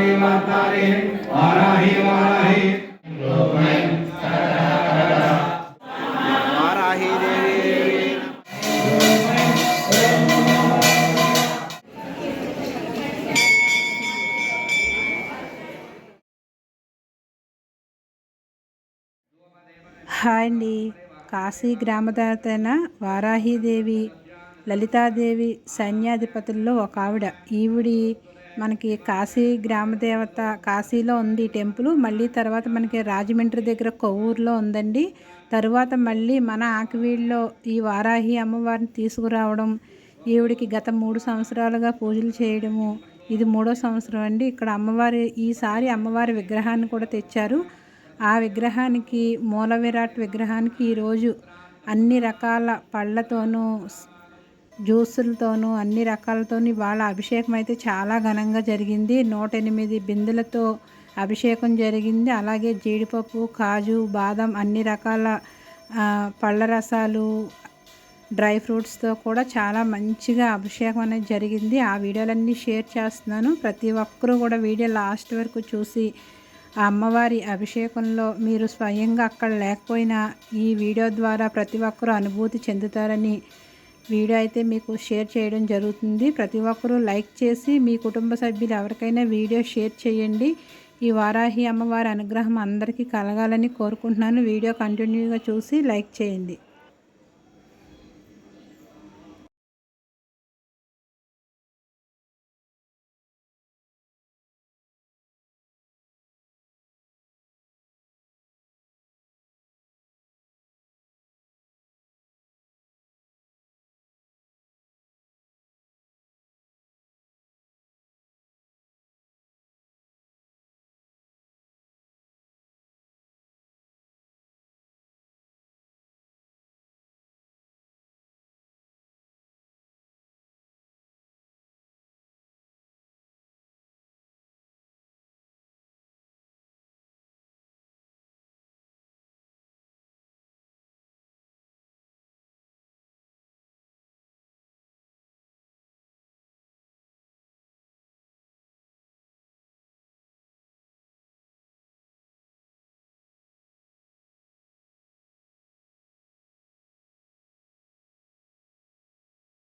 वार्ताली वार्ताली वाराही वाराही वाराही देवी hi అండి కాశీ గ్రామదేవతైన వారాహీదేవి లలితాదేవి సైన్యాధిపతుల్లో ఒక ఆవిడ ఈవిడి మనకి కాశీ గ్రామదేవత కాశీలో ఉంది ఈ టెంపుల్. మళ్ళీ తర్వాత మనకి రాజమండ్రి దగ్గర కొవ్వూరులో ఉందండి. తరువాత మళ్ళీ మన ఆకివీడులో ఈ వారాహి అమ్మవారిని తీసుకురావడం ఈవిడికి గత మూడు సంవత్సరాలుగా పూజలు చేయడము ఇది మూడో సంవత్సరం అండి. ఇక్కడ అమ్మవారి ఈసారి అమ్మవారి విగ్రహాన్ని కూడా తెచ్చారు. ఆ విగ్రహానికి మూల విరాట్ విగ్రహానికి ఈరోజు అన్ని రకాల పళ్ళతోనూ జ్యూసులతోనూ అన్ని రకాలతోని వాళ్ళ అభిషేకం అయితే చాలా ఘనంగా జరిగింది. నూట ఎనిమిది బిందెలతో అభిషేకం జరిగింది. అలాగే జీడిపప్పు కాజు బాదం అన్ని రకాల పళ్ళ రసాలు డ్రై ఫ్రూట్స్తో కూడా చాలా మంచిగా అభిషేకం అనేది జరిగింది. ఆ వీడియోలన్నీ షేర్ చేస్తున్నాను. ప్రతి ఒక్కరూ కూడా వీడియో లాస్ట్ వరకు చూసి ఆ అమ్మవారి అభిషేకంలో మీరు స్వయంగా అక్కడ లేకపోయినా ఈ వీడియో ద్వారా ప్రతి ఒక్కరూ అనుభూతి చెందుతారని వీడియో అయితే మీకు షేర్ చేయడం జరుగుతుంది. ప్రతి ఒక్కరూ లైక్ చేసి మీ కుటుంబ సభ్యులు ఎవరికైనా వీడియో షేర్ చేయండి. ఈ వారాహి అమ్మవారి అనుగ్రహం అందరికీ కలగాలని కోరుకుంటున్నాను. వీడియో కంటిన్యూగా చూసి లైక్ చేయండి.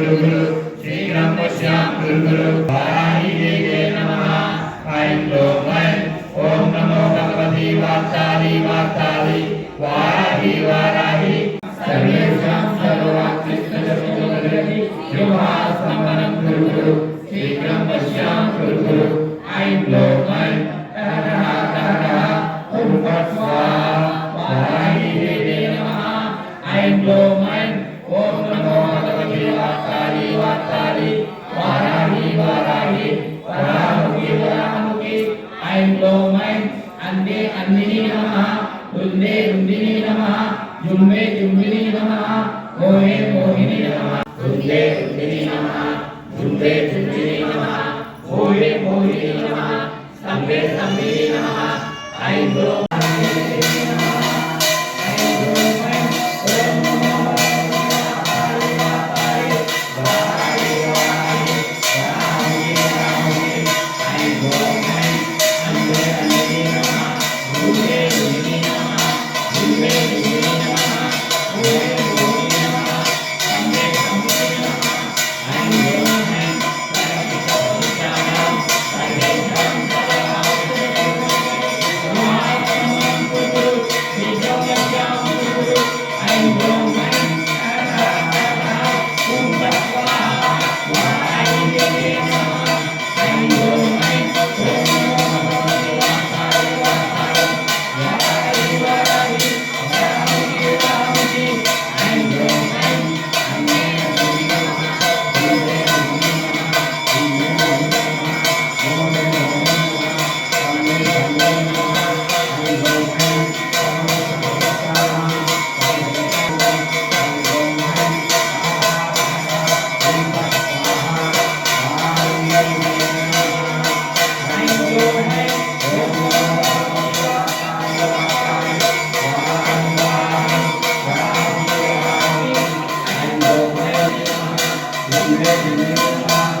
जिह्वास्तम्भनं गुरु गुरु शीघ्रं पश्यां गुरु गुरु वाराही देवे नमः ऐं ग्लौं ऐं ॐ नमो भगवति वार्ताली वार्ताली वाराही वाराही सर्वेषां सर्ववाक्यस्थितिर्भवति जिह्वास्तम्भनं गुरु गुरु शीघ्रं पश्यां गुरु गुरु ऐं ग्लौं जुम्बे जुम्बिने नमः जुम्बे Música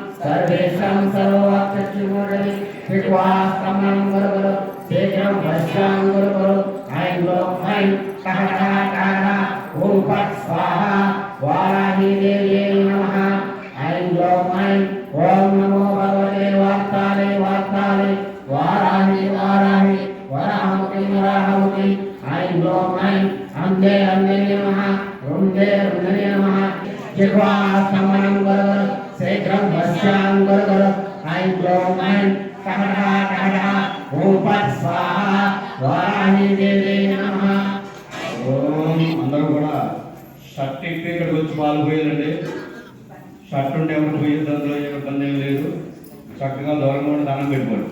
सर्वेषां सर्ववाक्यमुरली विश्वासमं गुरुगुरु शीघ्रं वश्यां गुरुगुरु ऐं गुरु ऐं कः कः कः ॐ पट् स्वाहा అందరూ కూడా షర్ట్ ఇప్పి ఇక్కడికి వచ్చి పాల్పోయారండి షర్ట్ ఉంటే ఎవరు పోయేది దాంట్లో ఇబ్బంది ఏం లేదు. చక్కగా దూరంగా ఉండి దానం పెట్టుకోండి.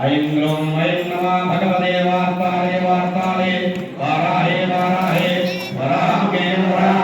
ఐం గ్రోం ఐం నమ భగవదే వార్తాలే వార్తాలే. వారాహే వారాహే. వరాహే వరాహే.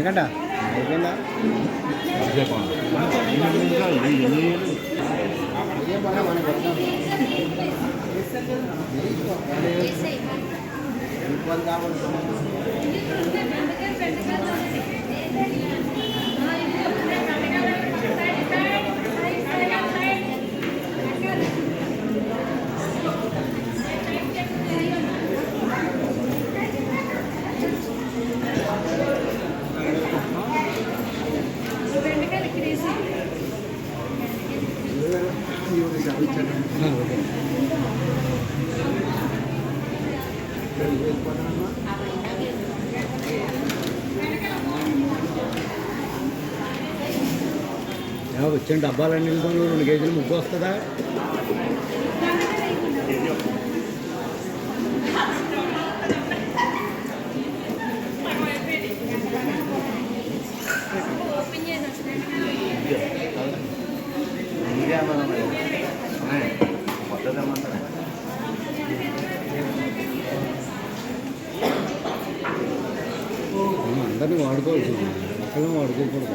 ఎందుకంట? అయిపోయిందా? కావాలి వచ్చిన డబ్బాలన్నీ రెండు కేజీలు ముగ్గు వస్తుందా?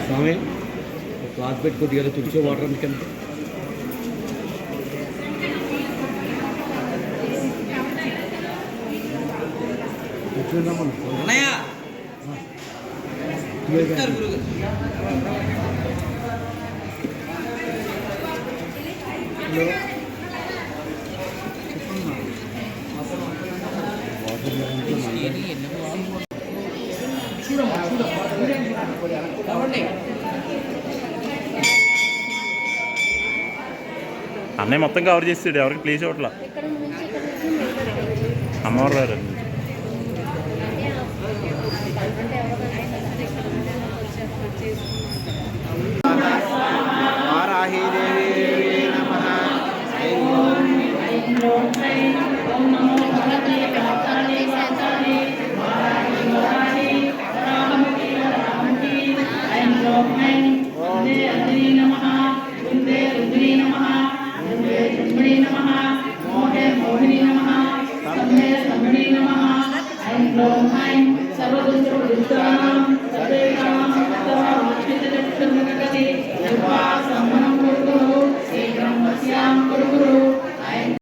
స్వామి క్లాత్ పెట్టుకోద్ది కదా తుడిచే వాటర్ అందుకని అన్నయ్య హలో అన్నయ్య మొత్తం కవర్ చేస్తాడు ఎవరికి ప్లేస్ ఇవ్వట్లా. అమ్మవారు గారు వారాహీదేవి